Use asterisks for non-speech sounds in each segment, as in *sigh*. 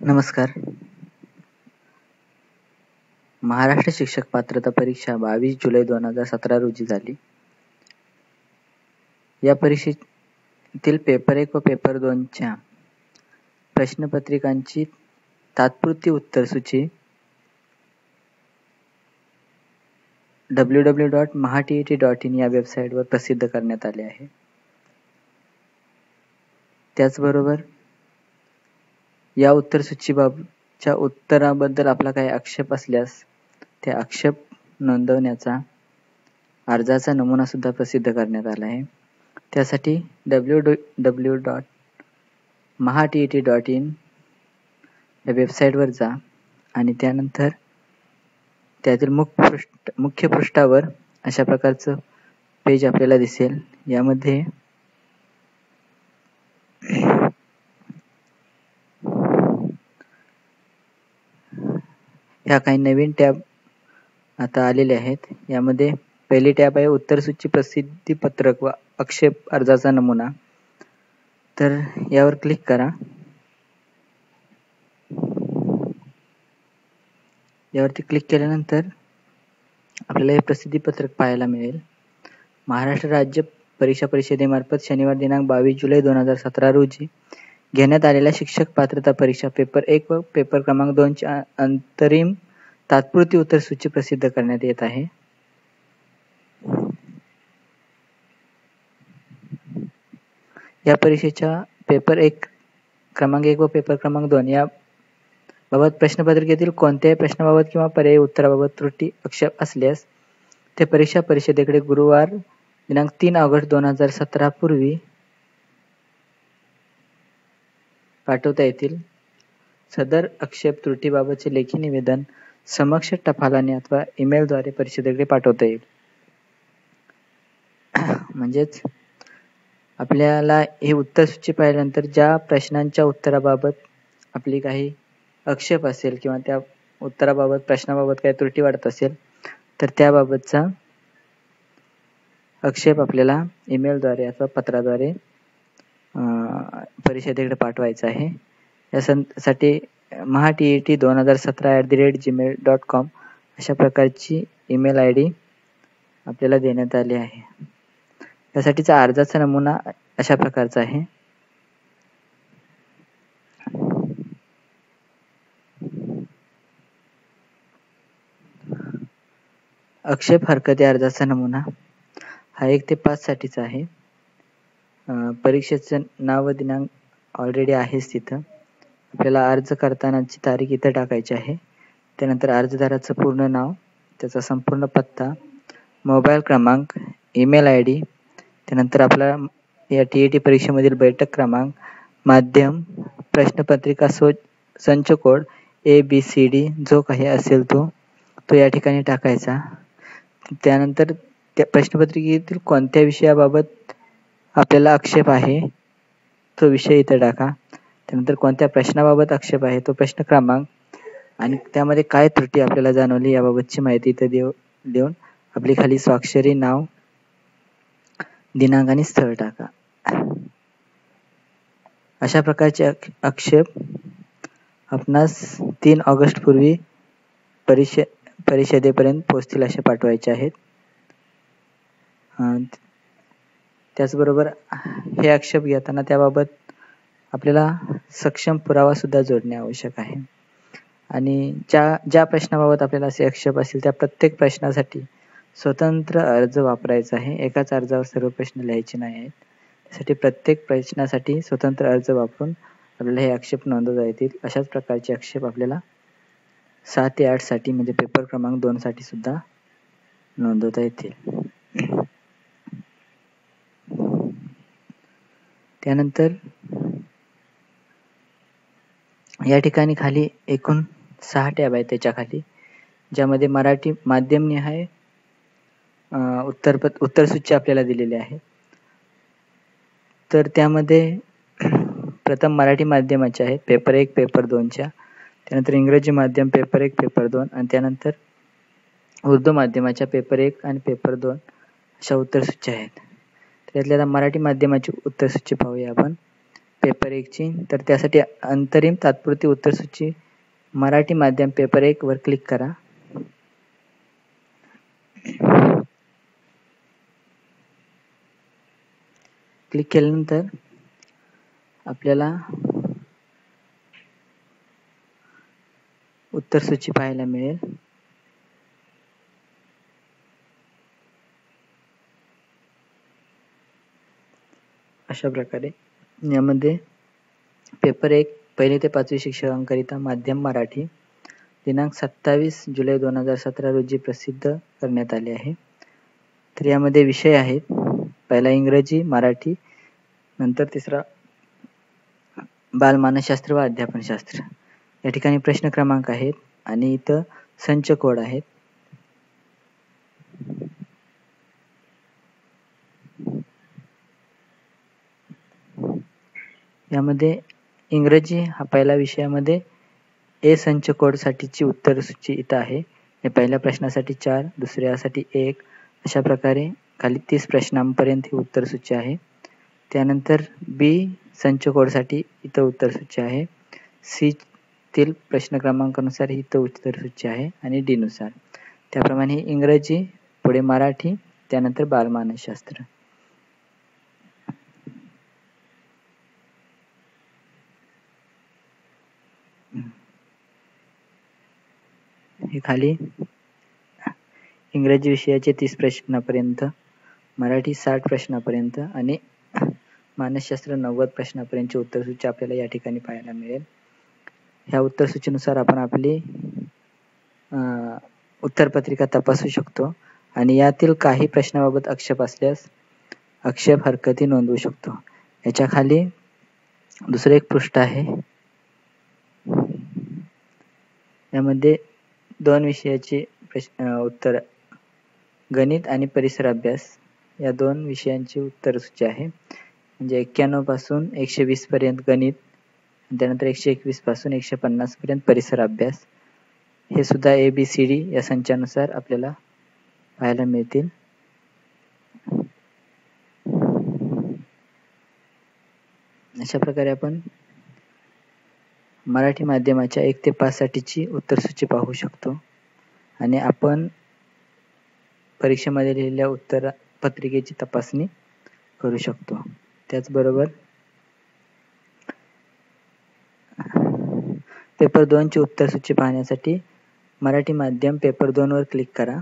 नमस्कार. महाराष्ट्र शिक्षक पात्रता परीक्षा बावीस जुलै दोन हजार सतरा रोजी झाली. या परीक्षेतील पेपर एक व पेपर दोनच्या प्रश्नपत्रिकांची तात्पुरती उत्तरसूची W W dot Maha T dot in या वेबसाईटवर प्रसिद्ध करण्यात आले आहे. त्याचबरोबर या उत्तरसूचीबाबतच्या उत्तराबद्दल आपला काही आक्षेप असल्यास ते आक्षेप नोंदवण्याचा अर्जाचा नमुना सुद्धा प्रसिद्ध करण्यात आला आहे. त्यासाठी W W dot Maha T T dot in या वेबसाईटवर जा आणि त्यानंतर त्यातील मुख्य पृष्ठ मुख्य पृष्ठावर अशा प्रकारचं पेज आपल्याला दिसेल. यामध्ये ह्या काही नवीन टॅब आता आलेले आहेत. यामध्ये पहिली टॅब आहे उत्तरसूची प्रसिद्धी पत्रक व आक्षेप अर्जाचा नमुना. तर यावर क्लिक करा. यावरती क्लिक केल्यानंतर आपल्याला हे प्रसिद्धी पत्रक पाहायला मिळेल. महाराष्ट्र राज्य परीक्षा परिषदेमार्फत शनिवार दिनांक बावीस जुलै दोन हजार सतरा रोजी घेण्यात आलेल्या शिक्षक पात्रता परीक्षा पेपर एक व पेपर क्रमांक दोनची अंतरिम तात्पुरती उत्तर सूची प्रसिद्ध करण्यात येत आहे. या परीक्षेच्या पेपर एक क्रमांक एक व पेपर क्रमांक दोन या बाबत प्रश्नपत्रिकेतील कोणत्याही प्रश्नाबाबत किंवा पर्यायी उत्तराबाबत त्रुटी आक्षेप असल्यास ते परीक्षा परिषदेकडे गुरुवार दिनांक तीन ऑगस्ट दोन हजार सतरा पूर्वी पाठवता येतील? सदर आक्षेप त्रुटीबाबतचे लेखी निवेदन समक्ष टपालाने अथवा ईमेलद्वारे परिषदेकडे पाठवता येईल. *clears throat* म्हणजेच आपल्याला हे उत्तर सूची पाहिल्यानंतर ज्या प्रश्नांच्या उत्तराबाबत आपली काही आक्षेप असेल किंवा त्या उत्तराबाबत प्रश्नाबाबत काही त्रुटी वाटत असेल तर त्याबाबतचा आक्षेप आपल्याला ईमेलद्वारे अथवा पत्राद्वारे परिषदेकडे पाठवायचा आहे. यासाठी महा टी ई टी दोन हजार सतरा at the rate Gmail dot com अशा प्रकारची ईमेल आय डी आपल्याला देण्यात आली आहे. यासाठीचा अर्जाचा नमुना अशा प्रकारचा आहे. अक्षेप हरकती अर्जाचा नमुना हा एक ते पाच साठीचा आहे. परीक्षेचं नाव दिनांक ऑलरेडी आहेच तिथं. आपल्याला अर्ज करतानाची तारीख इथं टाकायची आहे. त्यानंतर अर्जदाराचं पूर्ण नाव त्याचा संपूर्ण पत्ता मोबाईल क्रमांक ईमेल आय डी त्यानंतर आपला या टी ई टी परीक्षेमधील बैठक क्रमांक माध्यम प्रश्नपत्रिका सो संच code A B C D जो काही असेल तो तो या ठिकाणी टाकायचा. त्यानंतर त्या प्रश्नपत्रिकेतील कोणत्या विषयाबाबत आपल्याला आक्षेप आहे. तो विषय इथं टाका. त्यानंतर कोणत्या प्रश्नाबाबत आक्षेप आहे? तो प्रश्न क्रमांक आणि त्यामध्ये काय त्रुटी आपल्याला जाणवली याबाबतची माहिती इथं देऊ देऊन आपली खाली स्वाक्षरी नाव दिनांक आणि स्थळ टाका. अशा प्रकारचे आक्षेप आपणास तीन ऑगस्ट पूर्वी परिषद परिषदेपर्यंत पोहोचतील असे पाठवायचे आहेत. त्याचबरोबर हे आक्षेप घेताना त्याबाबत आपल्याला सक्षम पुरावा सुद्धा जोडणे आवश्यक आहे. आणि ज्या ज्या प्रश्नाबाबत आपल्याला असे आक्षेप असतील त्या प्रत्येक प्रश्नासाठी स्वतंत्र अर्ज वापरायचा आहे. एकाच अर्जावर सर्व प्रश्न लिहायचे नाही आहेत. त्यासाठी प्रत्येक प्रश्नासाठी स्वतंत्र अर्ज वापरून आपल्याला हे आक्षेप नोंदवता येतील. अशाच प्रकारचे आक्षेप आपल्याला सहा ते आठसाठी म्हणजे पेपर क्रमांक दोन साठी सुद्धा नोंदवता येतील. त्यानंतर या ठिकाणी खाली एकूण सहा टॅब आहे त्याच्याखाली ज्यामध्ये मराठी माध्यम निहाय उत्तर उत्तर सूची आपल्याला दिलेली आहे. तर त्यामध्ये प्रथम मराठी माध्यमाचे आहेत पेपर एक पेपर दोनच्या त्यानंतर इंग्रजी माध्यम पेपर एक पेपर दोन आणि त्यानंतर उर्दू माध्यमाच्या पेपर एक आणि पेपर दोन अशा उत्तरसूच्या आहेत. त्यातल्या मराठी माध्यमाची उत्तरसूची पाहूया आपण. पेपर एकची तर त्यासाठी अंतरिम तात्पुरती उत्तरसूची मराठी माध्यम पेपर एक वर क्लिक करा. क्लिक केल्यानंतर आपल्याला उत्तर सूची पाहायला मिळेल. अशा प्रकारे. यामध्ये पेपर एक पहिले ते पाचवी शिक्षकांकरिता माध्यम मराठी दिनांक सत्तावीस जुलै दोन हजार सतरा रोजी प्रसिद्ध करण्यात आले आहे. तर यामध्ये विषय आहेत पहिला इंग्रजी मराठी नंतर तिसरा बालमानसशास्त्र व अध्यापनशास्त्र. या ठिकाणी प्रश्न क्रमांक आहेत आणि इथं संच कोड आहेत. यामध्ये इंग्रजी हा पहिल्या विषयामध्ये ए संच कोडसाठीची उत्तरसूची उत्तर सूची इथं आहे. पहिल्या प्रश्नासाठी चार दुसऱ्यासाठी एक. अशा प्रकारे खाली तीस प्रश्नांपर्यंत ही उत्तर सूची आहे. त्यानंतर बी संच कोडसाठी इथं उत्तर सूची आहे. सी तील प्रश्न क्रमांकानुसार ही उत्तर सूची आहे आणि डीनुसार त्याप्रमाणे इंग्रजी पुढे मराठी त्यानंतर बालमानसशास्त्र. हे खाली. इंग्रजी विषयाचे तीस प्रश्नापर्यंत मराठी साठ प्रश्नापर्यंत आणि मानसशास्त्र नव्वद प्रश्नापर्यंतची उत्तरसूची आपल्याला या ठिकाणी पाहायला मिळेल. ह्या उत्तरसूचीनुसार आपण आपली उत्तरपत्रिका तपासू शकतो आणि यातील काही प्रश्नाबाबत आक्षेप असल्यास आक्षेप हरकती नोंदवू शकतो. याच्या खाली दुसरं एक पृष्ठ आहे. यामध्ये दोन विषयाचे प्रश्न उत्तर गणित आणि परिसर अभ्यास. या दोन विषयांची उत्तर सूची आहे. म्हणजे एक्क्याण्णवपासून एकशे वीस पर्यंत गणित त्यानंतर एकशे एकवीसपासून एकशे पन्नास पर्यंत परिसर अभ्यास. हे सुद्धा ए बी सी डी या संचानुसार आपल्याला पाहायला मिळतील. अशा प्रकारे आपण मराठी माध्यमाच्या एक ते पाचसाठीची उत्तरसूची पाहू शकतो. आणि आपण परीक्षेमध्ये लिहिलेल्या उत्तर पत्रिकेची तपासणी करू शकतो. त्याचबरोबर पेपर दोनची उत्तरसूची पाहण्यासाठी मराठी माध्यम पेपर दोनवर क्लिक करा.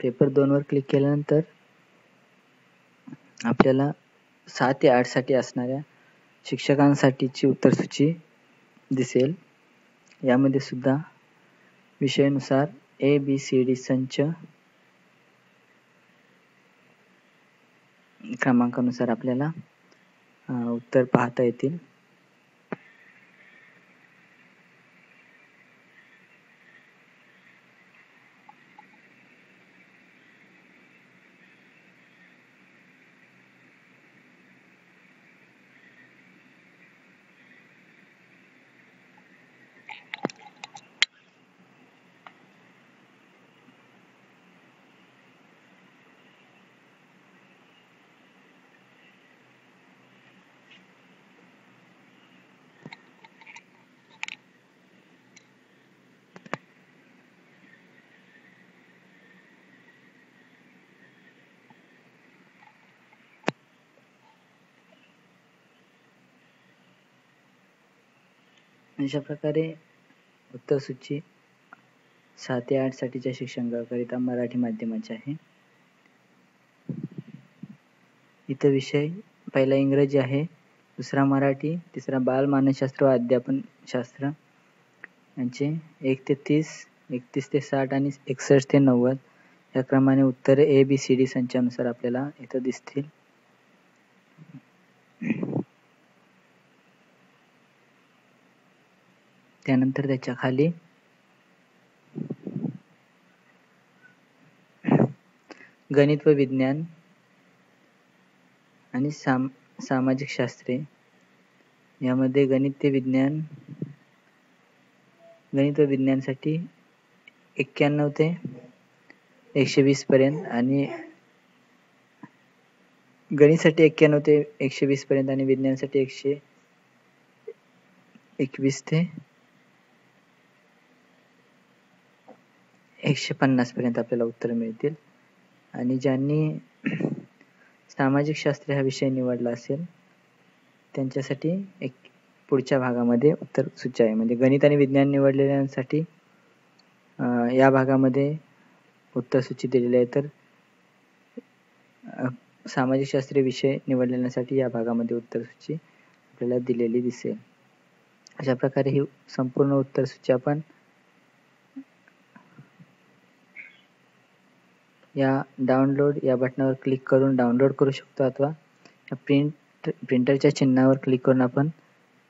पेपर दोनवर क्लिक केल्यानंतर आपल्याला सहा ते आठसाठी असणाऱ्या शिक्षकांसाठीची उत्तरसूची दिसेल. यामध्ये सुद्धा विषयानुसार ए बी सी डी संच क्रमांकानुसार आपल्याला उत्तर पाहता येतील. अशा प्रकारे उत्तरसूची सहा ते आठ साठीच्या शिक्षकांकरिता मराठी माध्यमाचे आहे. इथं विषय पहिला इंग्रजी आहे दुसरा मराठी तिसरा बाल मानसशास्त्र व अध्यापन शास्त्र यांचे एक ते तीस एकतीस ते साठ आणि एकसष्ट ते नव्वद या क्रमाने उत्तरे ए बी सी डी संचानुसार आपल्याला इथं दिसतील. त्यानंतर त्याच्याखाली गणित व विज्ञान आणि साम सामाजिक शास्त्रे. यामध्ये गणित ते विज्ञान गणित व विज्ञानसाठी एक्क्याण्णव ते एकशे वीस पर्यंत आणि गणितसाठी एक्क्याण्णव ते एकशे वीस पर्यंत आणि विज्ञानसाठी एकशे एकवीस ते एकशे पन्नास पर्यंत आपल्याला उत्तर मिळतील. आणि ज्यांनी सामाजिक शास्त्र हा विषय निवडला असेल त्यांच्यासाठी एक पुढच्या भागामध्ये उत्तर सूची आहे. म्हणजे गणित आणि विज्ञान निवडलेल्यांसाठी या भागामध्ये उत्तर सूची दिलेली आहे. तर सामाजिक शास्त्रीय विषय निवडलेल्यांसाठी या भागामध्ये उत्तर सूची आपल्याला दिलेली दिसेल. अशा प्रकारे ही संपूर्ण उत्तर सूची आपण या डाउनलोड या बटनावर क्लिक करून डाउनलोड करू शकतो अथवा या प्रिंट प्रिंटरच्या चिन्हावर क्लिक करून आपण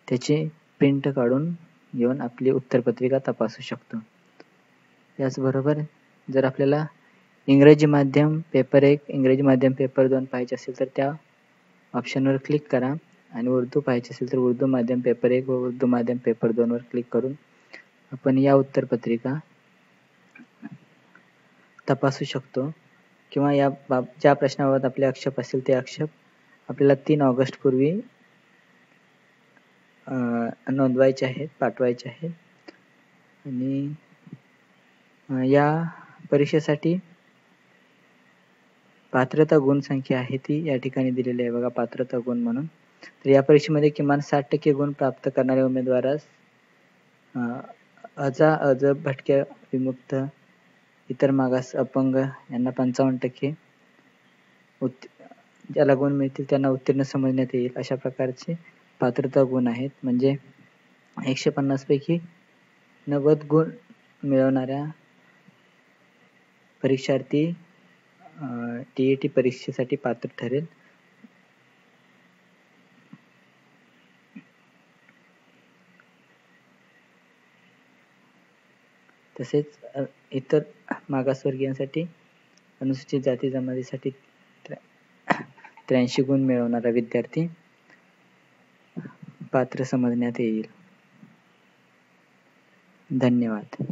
त्याची प्रिंट काढून घेऊन आपली उत्तरपत्रिका तपासू शकतो. याचबरोबर जर आपल्याला इंग्रजी माध्यम पेपर एक इंग्रजी माध्यम पेपर दोन पाहिजे असेल तर त्या ऑप्शनवर क्लिक करा आणि उर्दू पाहिजे असेल तर उर्दू माध्यम पेपर एक व उर्दू माध्यम पेपर दोनवर क्लिक करून आपण या उत्तरपत्रिका तपासू शकतो किंवा या बाब ज्या प्रश्नाबाबत आपले आक्षेप असतील ते आक्षेप आपल्याला तीन ऑगस्ट पूर्वी नोंदवायचे आहेत पाठवायचे आहेत. आणि या परीक्षेसाठी पात्रता गुण संख्या आहे ती या ठिकाणी दिलेली आहे बघा पात्रता गुण म्हणून. तर या परीक्षेमध्ये किमान साठ टक्के गुण प्राप्त करणाऱ्या उमेदवारास अजा अज भटक्या विमुक्त इतर मागास अपंग यांना पंचावन्न टक्के उत् ज्याला गुण मिळतील त्यांना उत्तीर्ण समजण्यात येईल. अशा प्रकारचे पात्रता गुण आहेत. म्हणजे एकशे पन्नासपैकी नव्वद गुण मिळवणाऱ्या परीक्षार्थी टी ए टी परीक्षेसाठी पात्र ठरेल. तसेच इतर मागासवर्गीयांसाठी अनुसूचित जाती जमातीसाठी त्र्याऐंशी गुण मिळवणारा विद्यार्थी पात्र समजण्यात येईल. धन्यवाद.